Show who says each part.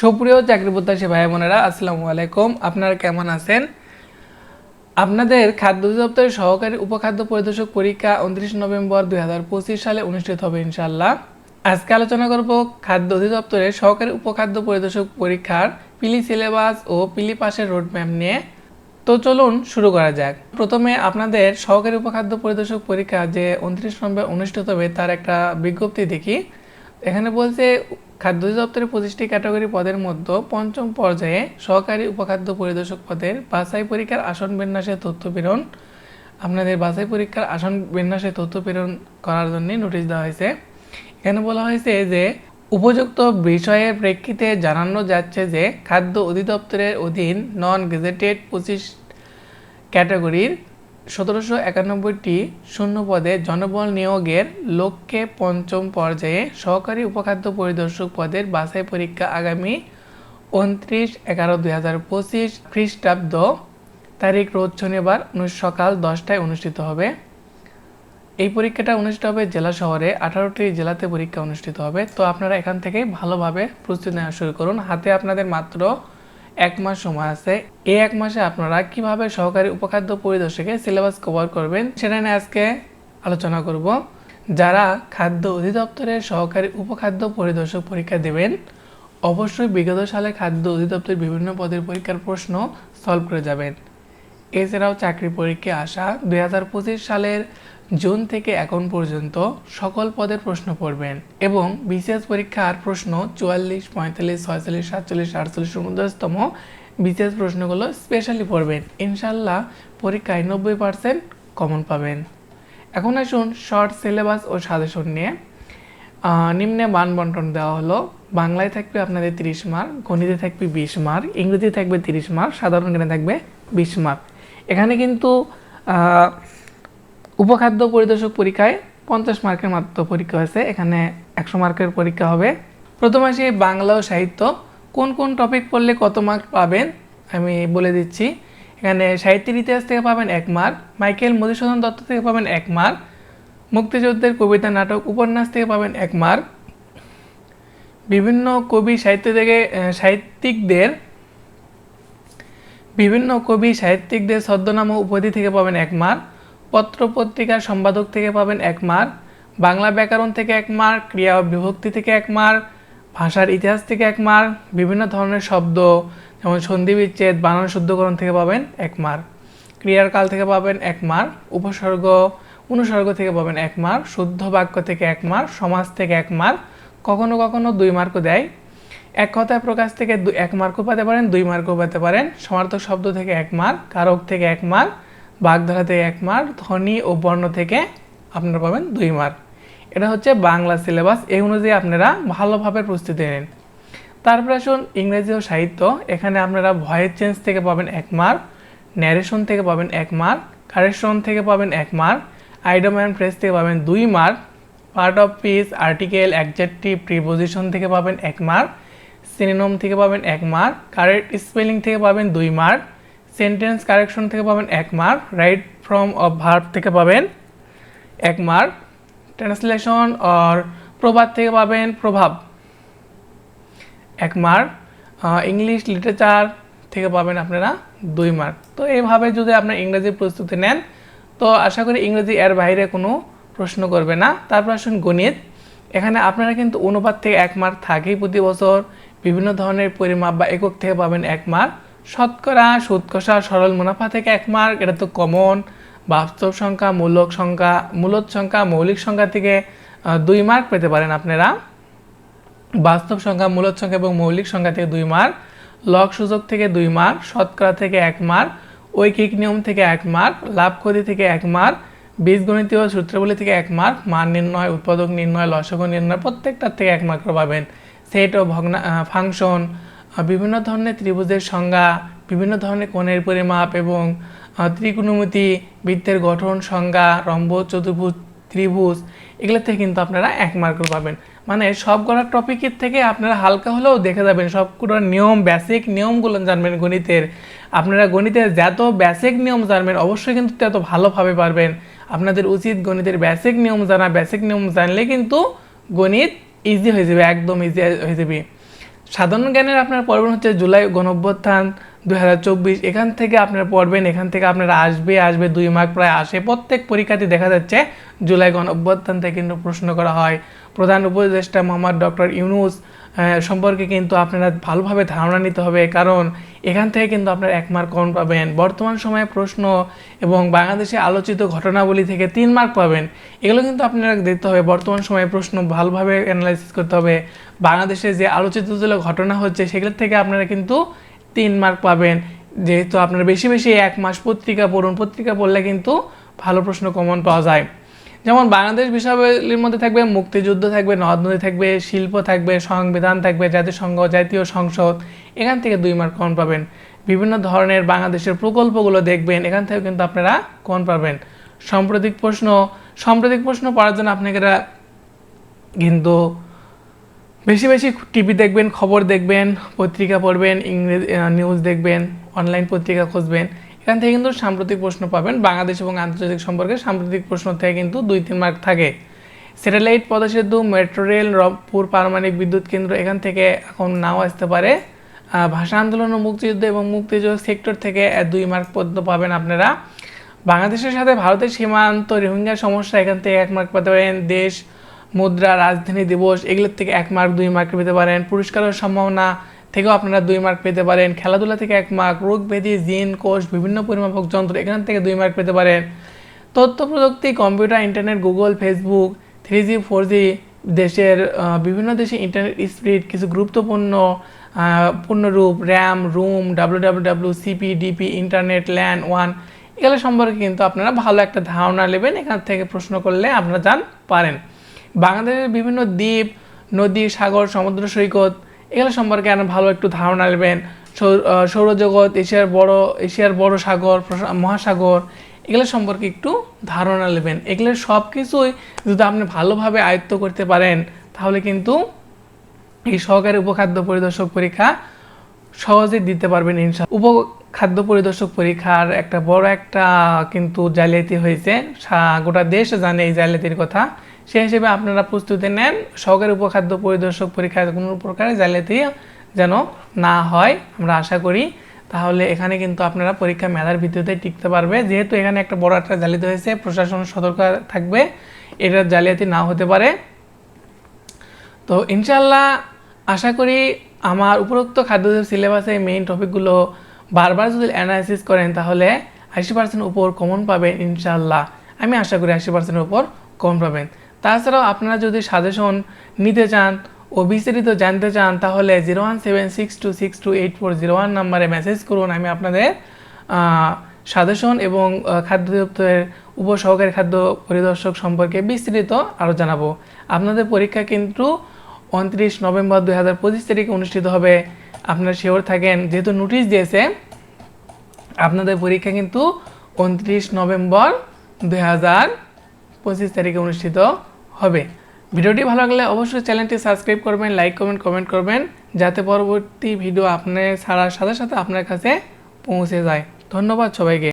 Speaker 1: সুপ্রিয় চাকরি প্রত্যাশী ভাই বোনেরা, আসসালামু আলাইকুম। আপনারা কেমন আছেন? আপনাদের খাদ্য অধিদপ্তরের সহকারী উপখাদ্য পরিদর্শক পরীক্ষা উনত্রিশ নভেম্বর দুই হাজার পঁচিশ সালে অনুষ্ঠিত হবে ইনশাল্লাহ আজকে আলোচনা করব খাদ্য অধিদপ্তরের সহকারী উপখাদ্য পরিদর্শক পরীক্ষার পিলি সিলেবাস ও পিলি পাশের রোডম্যাপ নিয়ে। তো চলুন শুরু করা যাক। প্রথমে আপনাদের সহকারী উপখাদ্য পরিদর্শক পরীক্ষা যে উনত্রিশ নভেম্বর অনুষ্ঠিত হবে, তার একটা বিজ্ঞপ্তি দেখি। এখানে বলছে, খাদ্য অধিদপ্তরের পঁচিশটি ক্যাটাগরি পদের মধ্যে পঞ্চম পর্যায়ে সহকারী উপখাদ্য পরিদর্শক পদের বাছাই পরীক্ষার আসন বিন্যাসের তথ্য প্রেরণ। আপনাদের বাছাই পরীক্ষার আসন বিন্যাসের তথ্য প্রেরণ করার জন্য নোটিশ দেওয়া হয়েছে। এখানে বলা হয়েছে যে, উপযুক্ত বিষয়ের প্রেক্ষিতে জানানো যাচ্ছে যে, খাদ্য অধিদপ্তরের অধীন নন গেজেটেড পঁচিশ ক্যাটাগরির সতেরোশো একানব্বইটি শূন্য পদে জনবল নিয়োগের লক্ষ্যে পঞ্চম পর্যায়ে সহকারী উপখাদ্য পরিদর্শক পদের বাছাই পরীক্ষা আগামী উনত্রিশ এগারো দুই হাজার পঁচিশ খ্রিস্টাব্দ তারিখ রোজ শনিবার সকাল দশটায় অনুষ্ঠিত হবে। এই পরীক্ষাটা অনুষ্ঠিত হবে জেলা শহরে, আঠারোটি জেলাতে পরীক্ষা অনুষ্ঠিত হবে। তো আপনারা এখান থেকে ভালোভাবে প্রস্তুতি নেওয়া শুরু করুন। হাতে আপনাদের মাত্র এক মাস সময় আছে। এই এক মাসে আপনারা কীভাবে সহকারী উপখাদ্য পরিদর্শকে সিলেবাস কভার করবেন সেটা নিয়ে আজকে আলোচনা করব। যারা খাদ্য অধিদপ্তরের সহকারী উপখাদ্য পরিদর্শক পরীক্ষা দেবেন, অবশ্যই বিগত সালে খাদ্য অধিদপ্তরের বিভিন্ন পদের পরীক্ষার প্রশ্ন সলভ করে যাবেন। এছাড়াও চাকরি পরীক্ষায় আসা দু হাজার পঁচিশ সালের জুন থেকে এখন পর্যন্ত সকল পদের প্রশ্ন পড়বেন এবং বিসিএস পরীক্ষার প্রশ্ন চুয়াল্লিশ, পঁয়তাল্লিশ, ছয়চল্লিশ, সাতচল্লিশ, আটচল্লিশ উনদশতম বিসিএস প্রশ্নগুলো স্পেশালি পড়বেন। ইনশাল্লাহ পরীক্ষায় নব্বই পার্সেন্ট কমন পাবেন। এখন আসুন শর্ট সিলেবাস ও সাজেশন নিয়ে। নিম্নে মান বন্টন দেওয়া হলো। বাংলায় থাকবে আপনাদের তিরিশ মার্ক গণিতে থাকবে বিশ মার্ক ইংরেজি থাকবে তিরিশ মার্ক সাধারণ জ্ঞানে থাকবে বিশ মার্ক এখানে কিন্তু উপখাদ্য পরিদর্শক পরীক্ষায় পঞ্চাশ মার্কের মাত্র পরীক্ষা হয়েছে। এখানে একশো মার্কের পরীক্ষা হবে। প্রথম আসি বাংলা ও সাহিত্য। কোন কোন টপিক পড়লে কত মার্ক পাবেন? আমি বলে দিচ্ছি। এখানে সাহিত্যের ইতিহাস থেকে পাবেন এক মার্ক মাইকেল মধুসূদন দত্ত থেকে পাবেন এক মার্ক মুক্তিযুদ্ধের কবিতা নাটক উপন্যাস থেকে পাবেন এক মার্ক বিভিন্ন কবি সাহিত্য থেকে সাহিত্যিকদের বিভিন্ন কবি সাহিত্যিকদের ছদ্মনাম ও উপাধি থেকে পাবেন এক মার্ক পত্র পত্রিকার সম্পাদক থেকে পাবেন এক মার্ক বাংলা ব্যাকরণ থেকে এক মার্ক ক্রিয়া ও বিভক্তি থেকে এক মার্ক ভাষার ইতিহাস থেকে এক মার্ক বিভিন্ন ধরনের শব্দ যেমন সন্ধি বিচ্ছেদ বানান শুদ্ধকরণ থেকে পাবেন এক মার্ক ক্রিয়ার কাল থেকে পাবেন এক মার্ক উপসর্গ অনুসর্গ থেকে পাবেন এক মার্ক শুদ্ধ বাক্য থেকে এক মার্ক সমাজ থেকে এক মার্ক কখনো কখনো দুই মার্কও দেয় এক কথায় প্রকাশ থেকে এক মার্কও পেতে পারেন, দুই মার্কও পেতে পারেন। সমার্থক শব্দ থেকে এক মার্ক, কারক থেকে এক মার্ক, বাগধারা থেকে এক মার্ক, ধ্বনি ও বর্ণ থেকে আপনারা পাবেন দুই মার্ক। এটা হচ্ছে বাংলা সিলেবাস। এই অনুযায়ী আপনারা ভালোভাবে প্রস্তুতি নেন। তারপরে আসুন ইংরেজি ও সাহিত্য। এখানে আপনারা ভয়েস চেঞ্জ থেকে পাবেন এক মার্ক ন্যারেশন থেকে পাবেন এক মার্ক কারেকশন থেকে পাবেন এক মার্ক আইডম অ্যান্ড ফ্রেস থেকে পাবেন দুই mark part of speech article adjective preposition থেকে পাবেন এক মার্ক সিনোনিম থেকে পাবেন এক মার্ক কারেক্ট স্পেলিং থেকে পাবেন দুই মার্ক সেন্টেন্স কারেকশন থেকে পাবেন এক mark right form of verb থেকে পাবেন এক মার্ক ট্রান্সলেশন অর প্রবাদ থেকে পাবেন প্রভাব এক মার্ক ইংলিশ লিটারেচার থেকে পাবেন আপনারা দুই মার্ক তো এইভাবে যদি আপনার ইংরেজি প্রস্তুতি নেন, তো আশা করি ইংরেজি এর বাইরে কোনো প্রশ্ন করবে না। তারপর আসুন গণিত। এখানে আপনারা কিন্তু অনুপাত থেকে এক মার্ক থাকেই প্রতি বছর। বিভিন্ন ধরনের পরিমাপ বা একক থেকে পাবেন এক মার্ক। শতকরা সুদ কষা সরল মুনাফা থেকে এক মার্ক। এটা তো কমন। বাস্তব সংখ্যা, মূলক সংখ্যা, মূলত সংখ্যা, মৌলিক সংখ্যা থেকে দুই মার্ক পেতে পারেন আপনারা। বাস্তব সংখ্যা, মূলত সংখ্যা এবং মৌলিক সংখ্যা থেকে দুই মার্ক। লক সূচক থেকে দুই মার্ক, শতকরা থেকে এক মার্ক, ঐকিক নিয়ম থেকে এক মার্ক, লাভ ক্ষতি থেকে এক মার্ক, বীজগণিতীয় সূত্রাবলী থেকে এক মার্ক, মান নির্ণয়, উৎপাদক নির্ণয় লসক নির্ণয়, প্রত্যেকটার থেকে এক মার্ক পাবেন। সেট ও ভগ্না ফাংশন বিভিন্ন ধরনের ত্রিভুজের সংজ্ঞা, বিভিন্ন ধরনের কোণের পরিমাপ এবং ত্রিকোণমিতি, বৃত্তের গঠন সংজ্ঞা রম্ব চতুর্ভুজ, ত্রিভুজ, এগুলো থেকে কিন্তু আপনারা এক মার্ক পাবেন। মানে সবগুলো টপিকের থেকে আপনারা হালকা হলেও দেখে যাবেন সবগুলো নিয়ম বেসিক নিয়মগুলো জানবেন গণিতের। আপনারা গণিতের যত বেসিক নিয়ম জানবেন, অবশ্যই কিন্তু তত ভালোভাবে পারবেন। আপনাদের উচিত গণিতের বেসিক নিয়ম জানা বেসিক নিয়ম জানলে কিন্তু গণিত ইজি হয়ে যাবে, একদম ইজি হয়ে যাবে। সাধারণ জ্ঞানের আপনার পড়বেন হচ্ছে জুলাই গণঅভ্যুত্থান দুই হাজার চব্বিশ, এখান থেকে আপনারা পড়বেন, এখান থেকে আপনারা আসবে আসবে দুই মার্ক প্রায় আসে। প্রত্যেক পরীক্ষাতে দেখা যাচ্ছে জুলাই গণঅভ্যুত্থান থেকে কিন্তু প্রশ্ন করা হয়। প্রধান উপদেষ্টা মোহাম্মদ ডক্টর ইউনুস সম্পর্কে কিন্তু আপনারা ভালোভাবে ধারণা নিতে হবে, কারণ এখান থেকে কিন্তু আপনারা এক মার্ক কম পাবেন। বর্তমান সময়ে প্রশ্ন এবং বাংলাদেশে আলোচিত ঘটনাবলী থেকে তিন মার্ক পাবেন। এগুলো কিন্তু আপনারা দেখতে হবে। বর্তমান সময়ে প্রশ্ন ভালোভাবে অ্যানালাইসিস করতে হবে। বাংলাদেশে যে আলোচিত যেগুলো ঘটনা হচ্ছে সেগুলোর থেকে আপনারা কিন্তু তিন মার্ক পাবেন। যেহেতু আপনারা বেশি বেশি এক মাস পত্রিকা পড়ুন, পত্রিকা পড়লে কিন্তু ভালো প্রশ্ন কমন পাওয়া যায়। যেমন বাংলাদেশ বিষয়াবলীর মধ্যে থাকবে, মুক্তিযুদ্ধ থাকবে, নদ নদী থাকবে, শিল্প থাকবে, সংবিধান থাকবে, জাতিসংঘ, জাতীয় সংসদ, এখান থেকে দুই মার্ক কমন পাবেন। বিভিন্ন ধরনের বাংলাদেশের প্রকল্পগুলো দেখবেন, এখান থেকে কিন্তু আপনারা কমন পাবেন। সাম্প্রতিক প্রশ্ন সাম্প্রতিক প্রশ্ন পড়ার জন্য আপনারা কিন্তু বেশি বেশি টিভি দেখবেন, খবর দেখবেন, পত্রিকা পড়বেন, ইংরেজি নিউজ দেখবেন অনলাইন পত্রিকা খুঁজবেন। এখান থেকে কিন্তু সাম্প্রতিক প্রশ্ন পাবেন। বাংলাদেশ এবং আন্তর্জাতিক সম্পর্কে সাম্প্রতিক প্রশ্ন থেকে কিন্তু দুই, তিন মার্ক থাকে। স্যাটেলাইট পদসেতু মেট্রো রেল, রংপুর পারমাণবিক বিদ্যুৎ কেন্দ্র, এখান থেকে এখন নাও আসতে পারে। ভাষা আন্দোলন ও মুক্তিযুদ্ধ এবং মুক্তিযুদ্ধ সেক্টর থেকে দুই মার্ক পর্যন্ত পাবেন আপনারা। বাংলাদেশের সাথে ভারতের সীমান্ত রোহিঙ্গা সমস্যা, এখান থেকে এক মার্ক পেতে পারেন। দেশ, মুদ্রা, রাজধানী দিবস, এগুলোর থেকে এক মার্ক, দুই মার্ক পেতে পারেন। পুরস্কারের সম্ভাবনা থেকেও আপনারা দুই মার্ক পেতে পারেন। খেলাধুলা থেকে এক মার্ক রোগ ব্যাধি, জিন, কোষ, বিভিন্ন পরিমাপক যন্ত্র, এখান থেকে দুই মার্ক পেতে পারেন। তথ্য প্রযুক্তি, computer internet Google Facebook three G four G দেশের বিভিন্ন দেশে ইন্টারনেট স্পিড কিছু গুরুত্বপূর্ণ পূর্ণরূপ RAM ROM W W W CP DP internet LAN one এগুলো সম্পর্কে কিন্তু আপনারা ভালো একটা ধারণা নেবেন, এখান থেকে প্রশ্ন করলে আপনারা জান পারেন। বাংলাদেশের বিভিন্ন দ্বীপ, নদী, সাগর, সমুদ্র সৈকত এগুলো সম্পর্কে আপনারা ভালো একটু ধারণা নেবেন। সৌরজগৎ, এশিয়ার বড় এশিয়ার বড় সাগর মহাসাগর, এগুলো সম্পর্কে একটু ধারণা নেবেন। এগুলো সব কিছুই যদি আপনি ভালোভাবে আয়ত্ত করতে পারেন, তাহলে কিন্তু এই সহকারী উপখাদ্য পরিদর্শক পরীক্ষা সহজে দিতে পারবেন ইনশা, উপখাদ্য পরিদর্শক পরীক্ষার একটা বড় একটা কিন্তু জালিয়াতি হয়েছে। গোটা দেশ জানে এই জালিয়াতির কথা। সেই হিসেবে আপনারা প্রস্তুতি নেন। সহকারী উপখাদ্য পরিদর্শক পরীক্ষায় কোনো প্রকারে জালিয়াতি যেন না হয়, আমরা আশা করি। তাহলে এখানে কিন্তু আপনারা পরীক্ষা মেধার ভিত্তিতে টিকতে পারবে। যেহেতু এখানে একটা বড় একটা জালিয়াতি হয়েছে, প্রশাসন সতর্ক থাকবে, এটা জালিয়াতি না হতে পারে। তো ইনশাল্লাহ আশা করি আমার উপরোক্ত খাদ্য সিলেবাসে মেইন টপিকগুলো বারবার যদি অ্যানালাইসিস করেন, তাহলে আশি পার্সেন্ট উপর কমন পাবেন ইনশাল্লাহ আমি আশা করি আশি পার্সেন্টের উপর কমন পাবেন। তাছাড়াও আপনারা যদি সাজেশন নিতে চান ও বিস্তারিত জানতে চান, তাহলে zero one seven six two six two eight four zero one নাম্বারে মেসেজ করুন, আমি আপনাদের সাজেশন এবং খাদ্য দপ্তরের উপসহকারী খাদ্য পরিদর্শক সম্পর্কে বিস্তারিত আরও জানাব। আপনাদের পরীক্ষা কিন্তু উনত্রিশ নভেম্বর দুই হাজার পঁচিশ তারিখে অনুষ্ঠিত হবে। আপনারা শিওর থাকেন, যেহেতু নোটিশ দিয়েছে, আপনাদের পরীক্ষা কিন্তু উনত্রিশ নভেম্বর দুই হাজার পঁচিশ তারিখে অনুষ্ঠিত হবে। ভিডিওটি ভালো লাগলে অবশ্যই চ্যানেলটি সাবস্ক্রাইব করবেন, লাইক কমেন্ট কমেন্ট করবেন, যাতে পরবর্তী ভিডিও আপনার ছাড়ার সাথে সাথে আপনার কাছে পৌঁছে যায়। ধন্যবাদ সবাইকে।